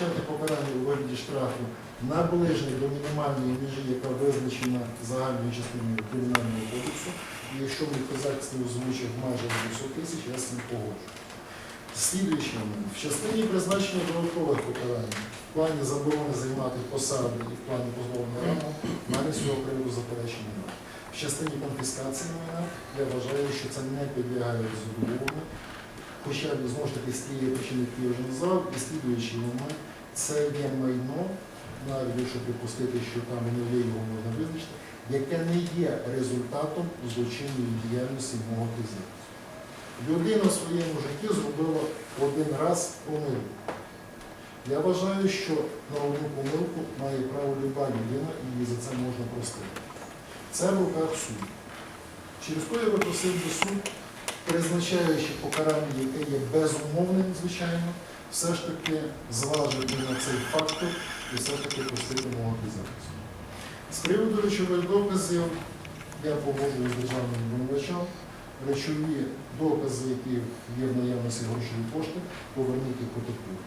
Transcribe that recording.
призначати покарання у вигляді штрафу наближене до мінімальної межі, яка визначена загальною частиною кримінального кодексу. І якщо мій козак не озвучив майже 200 тисяч, я з цим погоджу. Слідуючий момент. В частині призначення додаткових покарань, в плані заборони займати посади і в плані позбавлення ранку, в мене цього приводу заперечень немає. В частині конфіскації майна я вважаю, що це не підлягає задоволенню. Б знову ж таки з тієї причини, які я вже назвав, і слідуючий момент, це є майно, навіть якщо припустити, що там воно є, його можна визначити, яке не є результатом злочинної діяльності мого фізика. Людина в своєму житті зробила один раз помилку. Я вважаю, що на одну помилку має право люба людина і її за це можна простити. Це в руках суду. Через то я би просив би суд, призначаючи покарання, яке є безумовним, звичайно, все ж таки зважити на цей фактор і все ж таки пустити мого захисту. З приводу речових доказів я погоджую з державним обвинувачем. Речові докази, які є в наявності грошові кошти, повернути потерпілим.